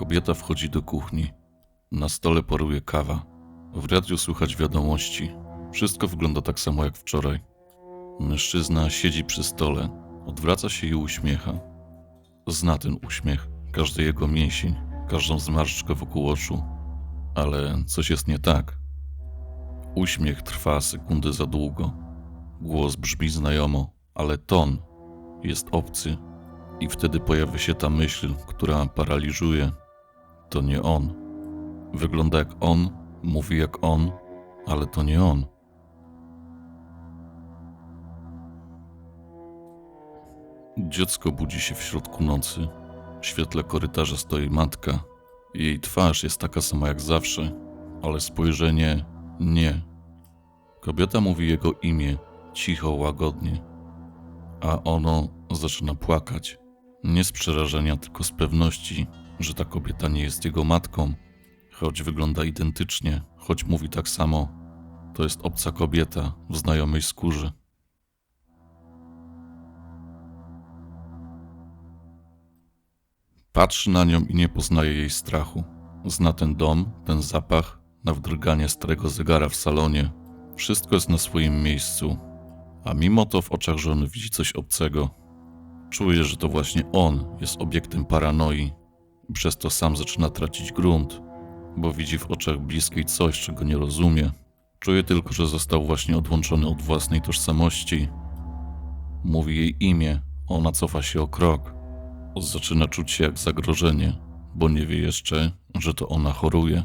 Kobieta wchodzi do kuchni. Na stole paruje kawa. W radiu słychać wiadomości. Wszystko wygląda tak samo jak wczoraj. Mężczyzna siedzi przy stole, odwraca się i uśmiecha. Zna ten uśmiech, każdy jego mięsień, każdą zmarszczkę wokół oczu. Ale coś jest nie tak. Uśmiech trwa sekundy za długo. Głos brzmi znajomo, ale ton jest obcy. I wtedy pojawia się ta myśl, która paraliżuje. To nie on. Wygląda jak on, mówi jak on, ale to nie on. Dziecko budzi się w środku nocy. W świetle korytarza stoi matka. Jej twarz jest taka sama jak zawsze, ale spojrzenie nie. Kobieta mówi jego imię, cicho, łagodnie, a ono zaczyna płakać. Nie z przerażenia, tylko z pewności, że ta kobieta nie jest jego matką, choć wygląda identycznie, choć mówi tak samo. To jest obca kobieta w znajomej skórze. Patrzy na nią i nie poznaje jej strachu. Zna ten dom, ten zapach, na wdrganie starego zegara w salonie. Wszystko jest na swoim miejscu, a mimo to w oczach żony widzi coś obcego. Czuje, że to właśnie on jest obiektem paranoi. Przez to sam zaczyna tracić grunt, bo widzi w oczach bliskiej coś, czego nie rozumie. Czuje tylko, że został właśnie odłączony od własnej tożsamości. Mówi jej imię, ona cofa się o krok. Zaczyna czuć się jak zagrożenie, bo nie wie jeszcze, że to ona choruje.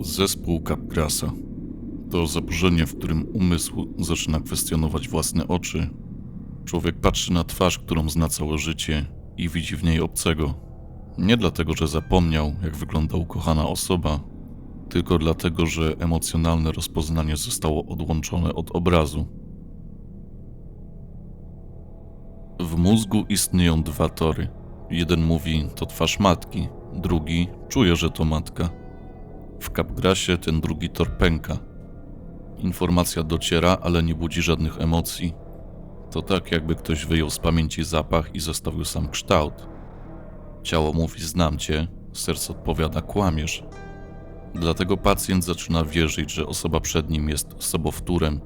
Zespół Capgrasa to zaburzenie, w którym umysł zaczyna kwestionować własne oczy. Człowiek patrzy na twarz, którą zna całe życie i widzi w niej obcego. Nie dlatego, że zapomniał, jak wygląda ukochana osoba, tylko dlatego, że emocjonalne rozpoznanie zostało odłączone od obrazu. W mózgu istnieją dwa tory. Jeden mówi to twarz matki, drugi czuje, że to matka. W Capgrasie ten drugi tor pęka. Informacja dociera, ale nie budzi żadnych emocji. To tak, jakby ktoś wyjął z pamięci zapach i zostawił sam kształt. Ciało mówi: Znam cię, serce odpowiada: Kłamiesz. Dlatego pacjent zaczyna wierzyć, że osoba przed nim jest sobowtórem,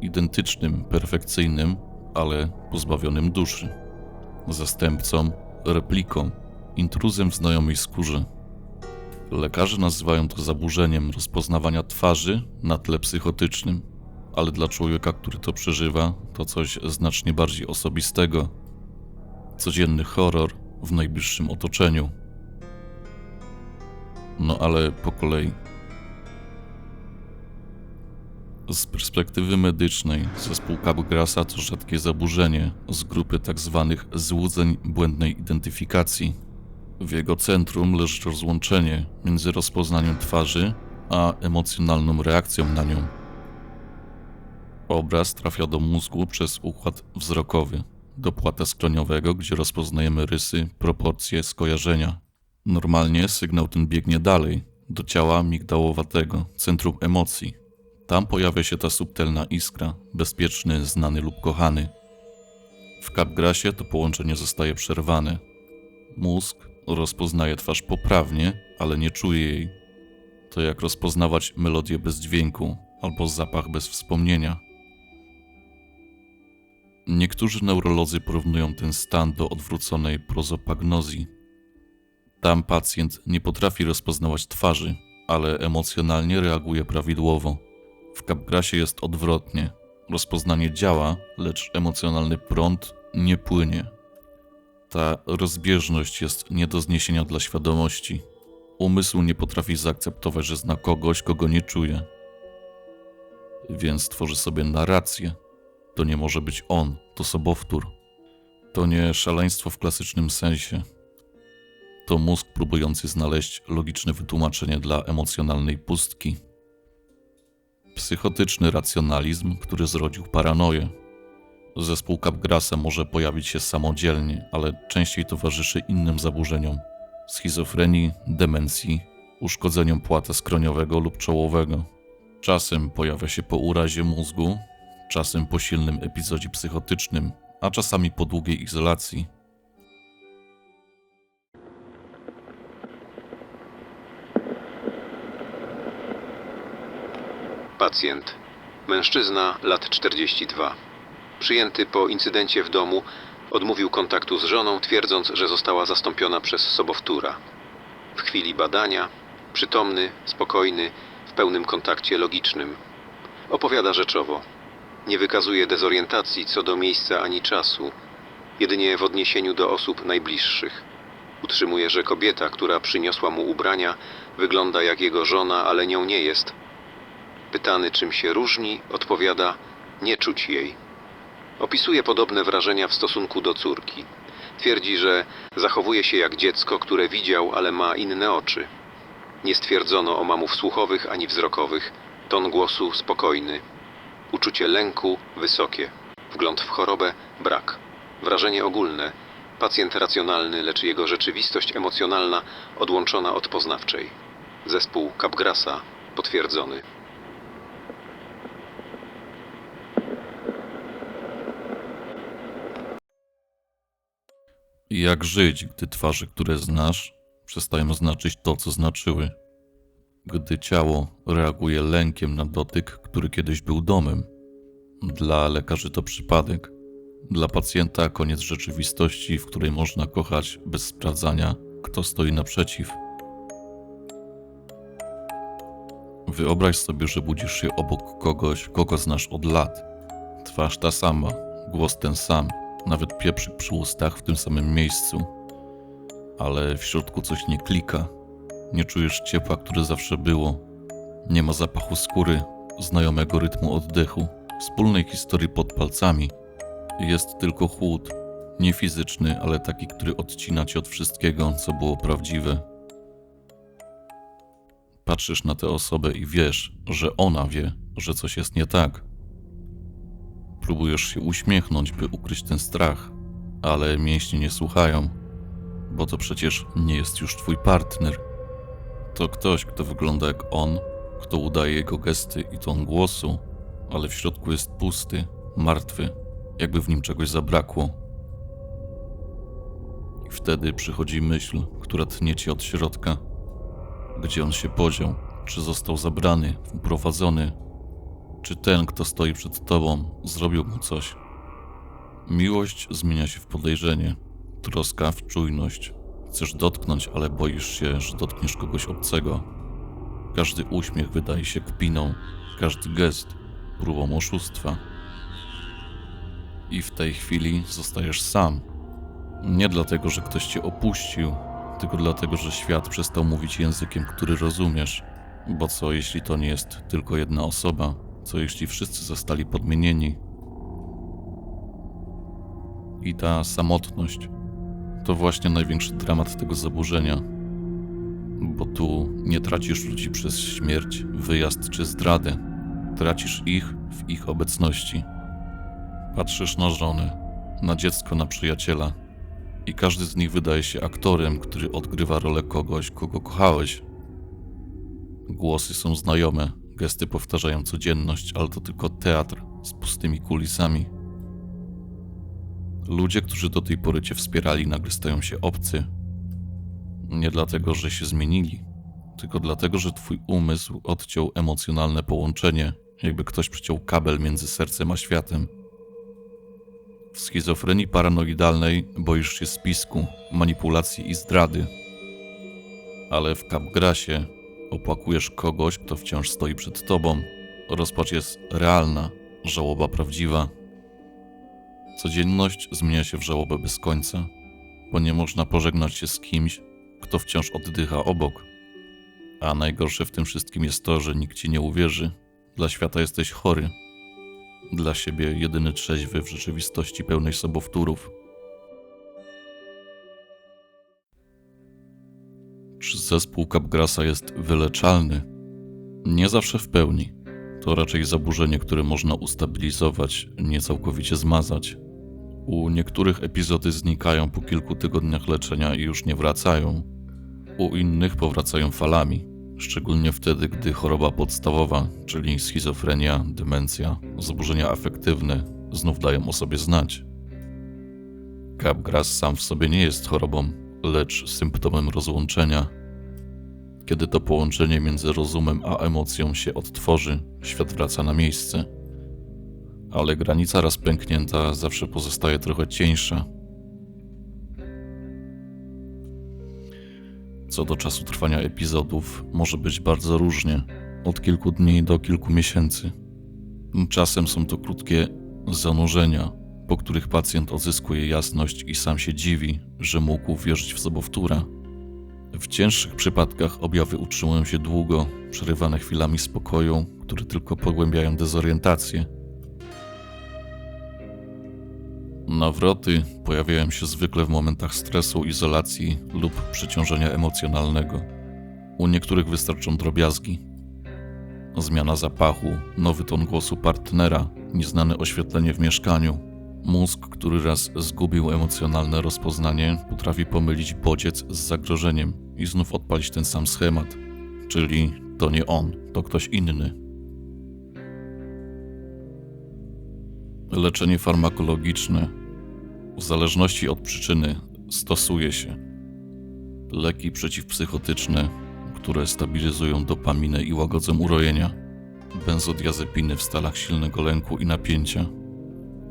identycznym, perfekcyjnym, ale pozbawionym duszy. Zastępcą, repliką, intruzem w znajomej skórze. Lekarze nazywają to zaburzeniem rozpoznawania twarzy na tle psychotycznym, ale dla człowieka, który to przeżywa, to coś znacznie bardziej osobistego. Codzienny horror w najbliższym otoczeniu. No ale po kolei. Z perspektywy medycznej zespół Capgrasa to rzadkie zaburzenie z grupy tzw. złudzeń błędnej identyfikacji. W jego centrum leży rozłączenie między rozpoznaniem twarzy a emocjonalną reakcją na nią. Obraz trafia do mózgu przez układ wzrokowy, do płata skroniowego, gdzie rozpoznajemy rysy, proporcje, skojarzenia. Normalnie sygnał ten biegnie dalej, do ciała migdałowatego, centrum emocji. Tam pojawia się ta subtelna iskra, bezpieczny, znany lub kochany. W Capgrasie to połączenie zostaje przerwane. Mózg rozpoznaje twarz poprawnie, ale nie czuje jej. To jak rozpoznawać melodię bez dźwięku albo zapach bez wspomnienia. Niektórzy neurolodzy porównują ten stan do odwróconej prozopagnozji. Tam pacjent nie potrafi rozpoznawać twarzy, ale emocjonalnie reaguje prawidłowo. W Capgrasie jest odwrotnie. Rozpoznanie działa, lecz emocjonalny prąd nie płynie. Ta rozbieżność jest nie do zniesienia dla świadomości. Umysł nie potrafi zaakceptować, że zna kogoś, kogo nie czuje. Więc tworzy sobie narrację. To nie może być on, to sobowtór. To nie szaleństwo w klasycznym sensie. To mózg próbujący znaleźć logiczne wytłumaczenie dla emocjonalnej pustki. Psychotyczny racjonalizm, który zrodził paranoję. Zespół Capgrasa może pojawić się samodzielnie, ale częściej towarzyszy innym zaburzeniom schizofrenii, demencji, uszkodzeniom płata skroniowego lub czołowego. Czasem pojawia się po urazie mózgu, czasem po silnym epizodzie psychotycznym, a czasami po długiej izolacji. Pacjent. Mężczyzna, lat 42. Przyjęty po incydencie w domu, odmówił kontaktu z żoną, twierdząc, że została zastąpiona przez sobowtóra. W chwili badania, przytomny, spokojny, w pełnym kontakcie logicznym. Opowiada rzeczowo. Nie wykazuje dezorientacji co do miejsca ani czasu, jedynie w odniesieniu do osób najbliższych. Utrzymuje, że kobieta, która przyniosła mu ubrania, wygląda jak jego żona, ale nią nie jest, Pytany, czym się różni, odpowiada: Nie czuć jej. Opisuje podobne wrażenia w stosunku do córki. Twierdzi, że zachowuje się jak dziecko, które widział, ale ma inne oczy. Nie stwierdzono omamów słuchowych ani wzrokowych. Ton głosu spokojny. Uczucie lęku wysokie. Wgląd w chorobę brak. Wrażenie ogólne. Pacjent racjonalny, lecz jego rzeczywistość emocjonalna odłączona od poznawczej. Zespół Capgrasa potwierdzony. Jak żyć, gdy twarze, które znasz, przestają znaczyć to, co znaczyły? Gdy ciało reaguje lękiem na dotyk, który kiedyś był domem. Dla lekarzy to przypadek, dla pacjenta koniec rzeczywistości, w której można kochać bez sprawdzania, kto stoi naprzeciw. Wyobraź sobie, że budzisz się obok kogoś, kogo znasz od lat. Twarz ta sama, głos ten sam, nawet pieprzyk przy ustach w tym samym miejscu. Ale w środku coś nie klika. Nie czujesz ciepła, które zawsze było. Nie ma zapachu skóry, znajomego rytmu oddechu, wspólnej historii pod palcami. Jest tylko chłód. Nie fizyczny, ale taki, który odcina cię od wszystkiego, co było prawdziwe. Patrzysz na tę osobę i wiesz, że ona wie, że coś jest nie tak. Próbujesz się uśmiechnąć, by ukryć ten strach, ale mięśnie nie słuchają, bo to przecież nie jest już twój partner. To ktoś, kto wygląda jak on, kto udaje jego gesty i ton głosu, ale w środku jest pusty, martwy, jakby w nim czegoś zabrakło. I wtedy przychodzi myśl, która tnie cię od środka. Gdzie on się podział? Czy został zabrany, uprowadzony, czy ten, kto stoi przed tobą, zrobił mu coś. Miłość zmienia się w podejrzenie, troska w czujność. Chcesz dotknąć, ale boisz się, że dotkniesz kogoś obcego. Każdy uśmiech wydaje się kpiną, każdy gest próbą oszustwa. I w tej chwili zostajesz sam. Nie dlatego, że ktoś cię opuścił, tylko dlatego, że świat przestał mówić językiem, który rozumiesz. Bo co, jeśli to nie jest tylko jedna osoba? Co jeśli wszyscy zostali podmienieni? I ta samotność to właśnie największy dramat tego zaburzenia. Bo tu nie tracisz ludzi przez śmierć, wyjazd czy zdradę. Tracisz ich w ich obecności. Patrzysz na żonę, na dziecko, na przyjaciela. I każdy z nich wydaje się aktorem, który odgrywa rolę kogoś, kogo kochałeś. Głosy są znajome, Gesty powtarzają codzienność, ale to tylko teatr z pustymi kulisami. Ludzie, którzy do tej pory cię wspierali, nagle stają się obcy. Nie dlatego, że się zmienili, tylko dlatego, że twój umysł odciął emocjonalne połączenie, jakby ktoś przyciął kabel między sercem a światem. W schizofrenii paranoidalnej boisz się spisku, manipulacji i zdrady. Ale w Capgrasie opłakujesz kogoś, kto wciąż stoi przed tobą. Rozpacz jest realna, żałoba prawdziwa. Codzienność zmienia się w żałobę bez końca, bo nie można pożegnać się z kimś, kto wciąż oddycha obok. A najgorsze w tym wszystkim jest to, że nikt ci nie uwierzy. Dla świata jesteś chory. Dla siebie jedyny trzeźwy w rzeczywistości pełnej sobowtórów. Zespół Capgrasa jest wyleczalny? Nie zawsze w pełni. To raczej zaburzenie, które można ustabilizować, nie całkowicie zmazać. U niektórych epizody znikają po kilku tygodniach leczenia i już nie wracają. U innych powracają falami, szczególnie wtedy, gdy choroba podstawowa, czyli schizofrenia, demencja, zaburzenia afektywne, znów dają o sobie znać. Capgras sam w sobie nie jest chorobą, lecz symptomem rozłączenia. Kiedy to połączenie między rozumem a emocją się odtworzy, świat wraca na miejsce. Ale granica raz pęknięta zawsze pozostaje trochę cieńsza. Co do czasu trwania epizodów, może być bardzo różnie od kilku dni do kilku miesięcy. Czasem są to krótkie zanurzenia, po których pacjent odzyskuje jasność i sam się dziwi, że mógł wierzyć w sobowtóra. W cięższych przypadkach objawy utrzymują się długo, przerywane chwilami spokoju, które tylko pogłębiają dezorientację. Nawroty pojawiają się zwykle w momentach stresu, izolacji lub przeciążenia emocjonalnego. U niektórych wystarczą drobiazgi. Zmiana zapachu, nowy ton głosu partnera, nieznane oświetlenie w mieszkaniu. Mózg, który raz zgubił emocjonalne rozpoznanie, potrafi pomylić bodziec z zagrożeniem i znów odpalić ten sam schemat. Czyli to nie on, to ktoś inny. Leczenie farmakologiczne. W zależności od przyczyny stosuje się leki przeciwpsychotyczne, które stabilizują dopaminę i łagodzą urojenia, benzodiazepiny w stalach silnego lęku i napięcia,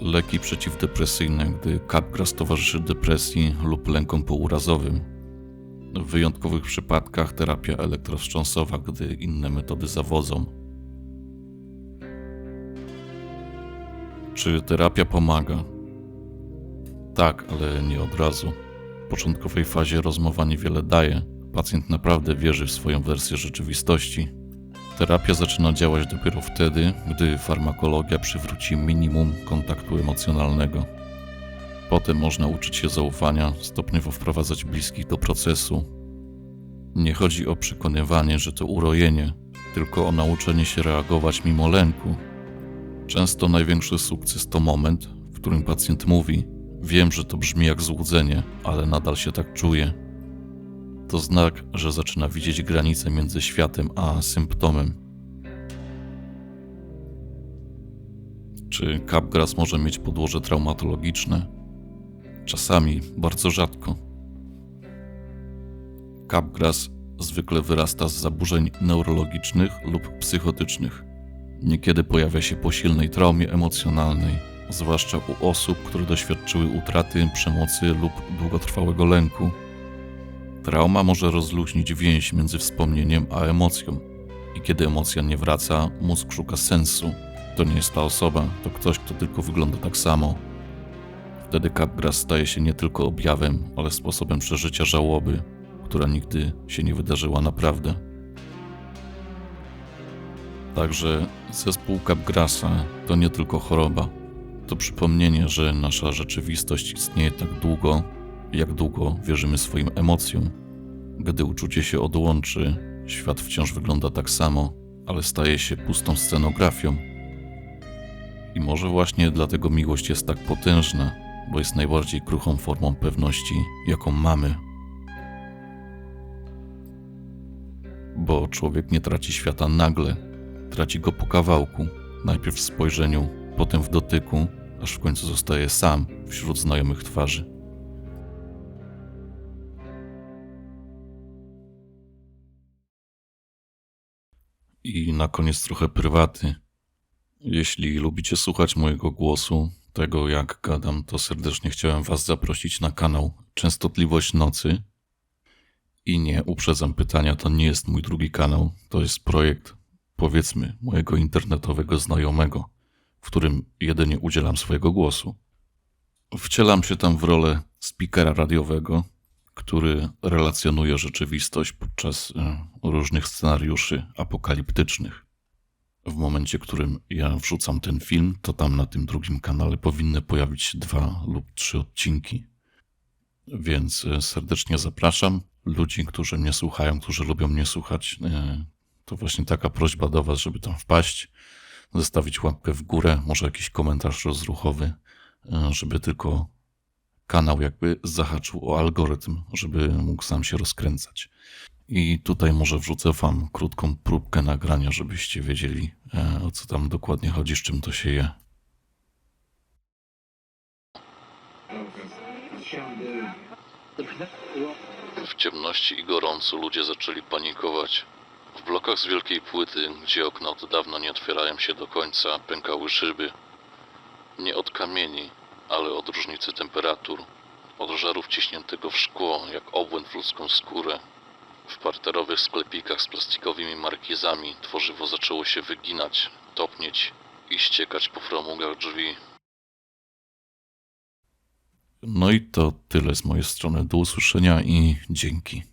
leki przeciwdepresyjne, gdy kapgras towarzyszy depresji lub lękom pourazowym. W wyjątkowych przypadkach terapia elektrowstrząsowa, gdy inne metody zawodzą. Czy terapia pomaga? Tak, ale nie od razu. W początkowej fazie rozmowa niewiele daje. Pacjent naprawdę wierzy w swoją wersję rzeczywistości. Terapia zaczyna działać dopiero wtedy, gdy farmakologia przywróci minimum kontaktu emocjonalnego. Potem można uczyć się zaufania, stopniowo wprowadzać bliskich do procesu. Nie chodzi o przekonywanie, że to urojenie, tylko o nauczenie się reagować mimo lęku. Często największy sukces to moment, w którym pacjent mówi: Wiem, że to brzmi jak złudzenie, ale nadal się tak czuję. To znak, że zaczyna widzieć granicę między światem a symptomem. Czy kapgras może mieć podłoże traumatologiczne? Czasami, bardzo rzadko. Kapgras zwykle wyrasta z zaburzeń neurologicznych lub psychotycznych. Niekiedy pojawia się po silnej traumie emocjonalnej, zwłaszcza u osób, które doświadczyły utraty, przemocy lub długotrwałego lęku. Trauma może rozluźnić więź między wspomnieniem a emocją, i kiedy emocja nie wraca, mózg szuka sensu. To nie jest ta osoba, to ktoś, kto tylko wygląda tak samo. Wtedy kapgras staje się nie tylko objawem, ale sposobem przeżycia żałoby, która nigdy się nie wydarzyła naprawdę. Także zespół Capgrasa to nie tylko choroba. To przypomnienie, że nasza rzeczywistość istnieje tak długo, jak długo wierzymy swoim emocjom. Gdy uczucie się odłączy, świat wciąż wygląda tak samo, ale staje się pustą scenografią. I może właśnie dlatego miłość jest tak potężna, bo jest najbardziej kruchą formą pewności, jaką mamy. Bo człowiek nie traci świata nagle, traci go po kawałku, najpierw w spojrzeniu, potem w dotyku, aż w końcu zostaje sam wśród znajomych twarzy. I na koniec trochę prywaty. Jeśli lubicie słuchać mojego głosu, tego jak gadam, to serdecznie chciałem Was zaprosić na kanał Częstotliwość Nocy. I nie, uprzedzam pytania, to nie jest mój drugi kanał, to jest projekt, powiedzmy, mojego internetowego znajomego, w którym jedynie udzielam swojego głosu. Wcielam się tam w rolę speakera radiowego, który relacjonuje rzeczywistość podczas e, różnych scenariuszy apokaliptycznych. W momencie, w którym ja wrzucam ten film, to tam na tym drugim kanale powinny pojawić się dwa lub trzy odcinki. Więc e, serdecznie zapraszam ludzi, którzy mnie słuchają, którzy lubią mnie słuchać. e, To właśnie taka prośba do Was, żeby tam wpaść, zostawić łapkę w górę, może jakiś komentarz rozruchowy, żeby tylko kanał jakby zahaczył o algorytm, żeby mógł sam się rozkręcać. I tutaj może wrzucę wam krótką próbkę nagrania, żebyście wiedzieli e, o co tam dokładnie chodzi, z czym to się je. W ciemności i gorąco ludzie zaczęli panikować. W blokach z wielkiej płyty, gdzie okna od dawna nie otwierają się do końca, pękały szyby. Nie od kamieni, ale od różnicy temperatur. Od żaru wciśniętego w szkło, jak obłęd w ludzką skórę. W parterowych sklepikach z plastikowymi markizami tworzywo zaczęło się wyginać, topnieć i ściekać po framugach drzwi. No i to tyle z mojej strony. Do usłyszenia i dzięki.